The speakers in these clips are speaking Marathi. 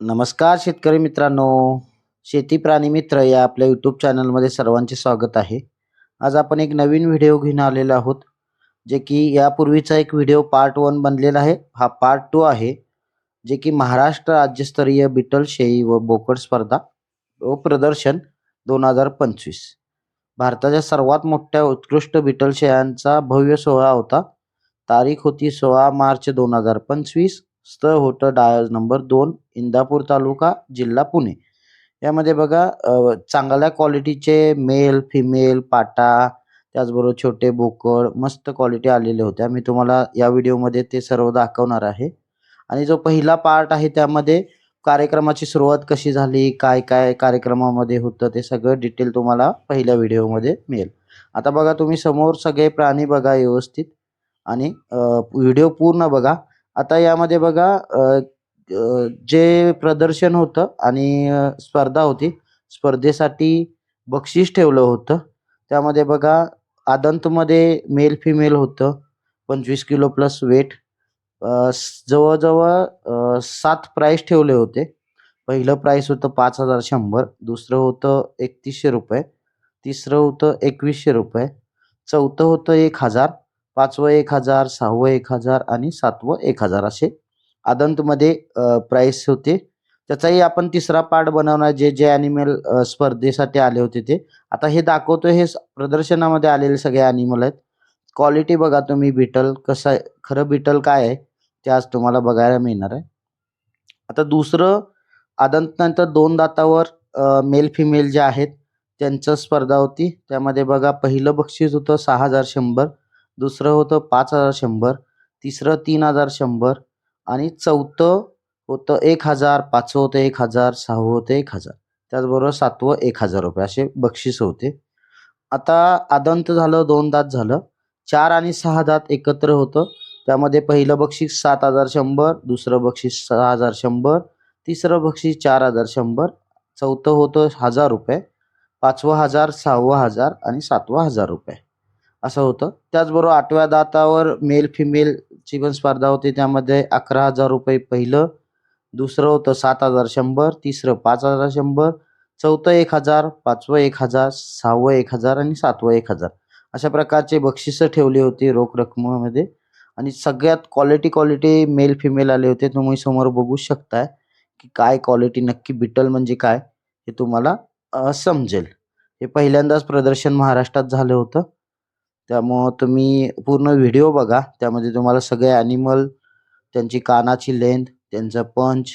नमस्कार शेतकरी मित्रांनो. शेती प्राणी मित्र या आपल्या यूट्यूब चॅनलमध्ये सर्वांचे स्वागत आहे. आज आपण एक नवीन व्हिडिओ घेऊन आलेलो आहोत जे की यापूर्वीचा एक व्हिडिओ पार्ट वन बनलेला आहे. हा पार्ट टू आहे जे की महाराष्ट्र राज्यस्तरीय बिटल शेळी व बोकड स्पर्धा व प्रदर्शन दोन हजार पंचवीस. भारताच्या सर्वात मोठ्या उत्कृष्ट बिटल शेळ्यांचा भव्य सोहळा होता. तारीख होती सोळा मार्च दोन हजार पंचवीस. स्थळ होतं डायज नंबर दोन इंदापूर तालुका जिल्हा पुणे. यामध्ये बघा चांगल्या क्वालिटीचे मेल फिमेल पाटा त्याचबरोबर छोटे बोकड मस्त क्वालिटी आलेले होत्या. मी तुम्हाला या व्हिडिओमध्ये ते सर्व दाखवणार आहे. आणि जो पहिला पार्ट आहे त्यामध्ये कार्यक्रमाची सुरुवात कशी झाली काय काय कार्यक्रमामध्ये होतं ते सगळं डिटेल तुम्हाला पहिल्या व्हिडिओमध्ये मिळेल. आता बघा तुम्ही समोर सगळे प्राणी बघा व्यवस्थित. आणि व्हिडिओ पूर्ण बघा. आता यामध्ये बघा अ, अ, जे प्रदर्शन होतं आणि अ, स्पर्धा होती स्पर्धेसाठी बक्षीस ठेवलं होतं. त्यामध्ये बघा आदंतमध्ये मेल फिमेल होतं पंचवीस किलो प्लस वेट जवळजवळ अ, सात प्राईस ठेवले होते. पहिलं प्राईस होतं पाच हजार शंभर दुसरं होतं एकतीसशे रुपये तिसरं होतं एकवीसशे रुपये चौथं होतं एक हजार पाचवं एक हजार सहावं एक हजार आणि सातवं एक हजार असे आदंतमध्ये प्राईस होते. त्याचाही आपण तिसरा पार्ट बनवणार जे जे ॲनिमल स्पर्धेसाठी आले होते ते. आता हे दाखवतो हे स- प्रदर्शनामध्ये आलेले सगळे ॲनिमल आहेत. क्वालिटी बघा तुम्ही बिटल कसं आहे खरं बिटल काय आहे ते आज तुम्हाला बघायला मिळणार आहे. आता दुसरं आदंतनंतर दोन दातावर मेल फिमेल जे आहेत त्यांचं स्पर्धा होती. त्यामध्ये बघा पहिलं बक्षीस होतं सहा हजार शंभर. दुसरं होतं पाच हजार शंभर तिसरं तीन हजार शंभर आणि चौथं होतं एक हजार पाचवं होतं एक हजार सहावं होतं एक हजार. त्याचबरोबर सातवं एक हजार रुपये असे बक्षीस होते. आता आदंत झालं दोन दात झालं. चार आणि सहा दात एकत्र होतं. त्यामध्ये पहिलं बक्षीस सात हजार शंभर दुसरं बक्षीस सहा हजार शंभर तिसरं बक्षीस चार हजार शंभर चौथं होतं हजार रुपये पाचवं हजार सहावं हजार आणि सातवं हजार रुपये. असं होतं. त्याचबरोबर आठव्या दातावर मेल फिमेलची पण स्पर्धा होती. त्यामध्ये अकरा हजार रुपये पहिलं दुसरं होतं सात हजार शंभर तिसरं पाच हजार शंभर चौथं एक हजार पाचवं एक हजार सहावं एक हजार आणि सातवं एक हजार. अशा प्रकारचे बक्षिसं ठेवली होती रोख रकमेमध्ये. आणि सगळ्यात क्वालिटी क्वालिटी मेल फिमेल आले होते. तुम्ही समोर बघू शकताय की काय क्वालिटी नक्की बिटल म्हणजे काय हे तुम्हाला समजेल. हे पहिल्यांदाच प्रदर्शन महाराष्ट्रात झालं होतं. त्यामुळं तुम्ही पूर्ण व्हिडिओ बघा. त्यामध्ये तुम्हाला सगळे ॲनिमल त्यांची कानाची लेंथ त्यांचा पंच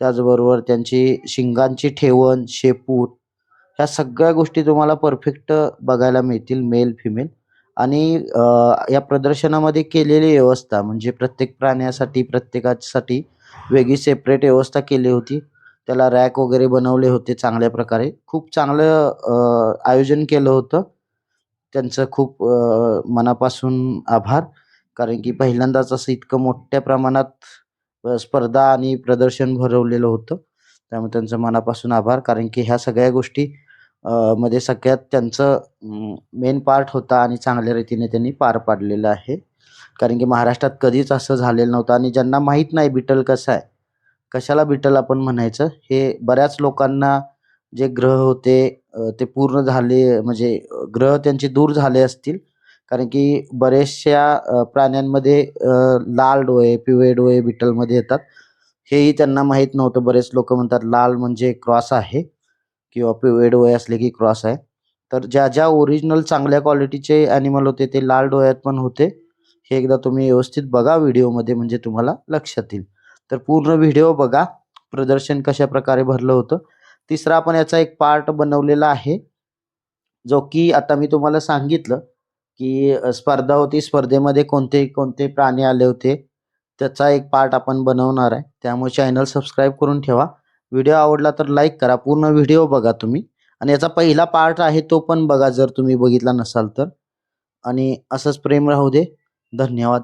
त्याचबरोबर त्यांची शिंगांची ठेवण शेपूट ह्या सगळ्या गोष्टी तुम्हाला परफेक्ट बघायला मिळतील मेल फिमेल आणि या प्रदर्शनामध्ये केलेली व्यवस्था म्हणजे प्रत्येक प्राण्यासाठी प्रत्येकासाठी वेगळी सेपरेट व्यवस्था केली होती. त्याला रॅक वगैरे बनवले होते चांगल्या प्रकारे. खूप चांगलं आयोजन केलं होतं. त्यांचं खूप मनापासून आभार. कारण की पहिल्यांदाच असं इतकं मोठ्या प्रमाणात स्पर्धा आणि प्रदर्शन भरवलेलं होतं. त्यामुळे त्यांचं मनापासून आभार. कारण की ह्या सगळ्या गोष्टी मध्ये सगळ्यात त्यांचं मेन पार्ट होता आणि चांगल्या रीतीने त्यांनी पार पाडलेलं आहे. कारण की महाराष्ट्रात कधीच असं झालेलं नव्हतं. आणि ज्यांना माहीत नाही बिटल कसं आहे कशाला बिटल आपण म्हणायचं हे बऱ्याच लोकांना जे ग्रह होते ते पूर्ण झाले म्हणजे ग्रह त्यांचे दूर झाले असतील. कारण की बऱ्याचशा प्राण्यांमध्ये लाल डोळे पिवळे डोळे बिटलमध्ये येतात. हेही त्यांना माहीत नव्हतं. बरेच लोक म्हणतात लाल म्हणजे क्रॉस आहे किंवा पिवळे डोळे असले की क्रॉस आहे. तर ज्या ज्या ओरिजिनल चांगल्या क्वालिटीचे ॲनिमल होते ते लाल डोळ्यात पण होते. हे एकदा तुम्ही व्यवस्थित बघा व्हिडिओमध्ये म्हणजे तुम्हाला लक्षात येईल. तर पूर्ण व्हिडिओ बघा. प्रदर्शन कशा प्रकारे भरलं होतं. तिसरा आपण याचा एक पार्ट बनवलेला आहे जो की आता मी तुम्हाला सांगितलं की स्पर्धा होती. स्पर्धेमध्ये कोणते कोणते प्राणी आले होते त्याचा एक पार्ट आपण बनवणार आहे. त्यामुळे चॅनल सबस्क्राईब करून ठेवा. व्हिडिओ आवडला तर लाईक करा. पूर्ण व्हिडिओ बघा तुम्ही. आणि याचा पहिला पार्ट आहे तो पण बघा जर तुम्ही बघितला नसाल तर. आणि असंच प्रेम राहू दे. धन्यवाद.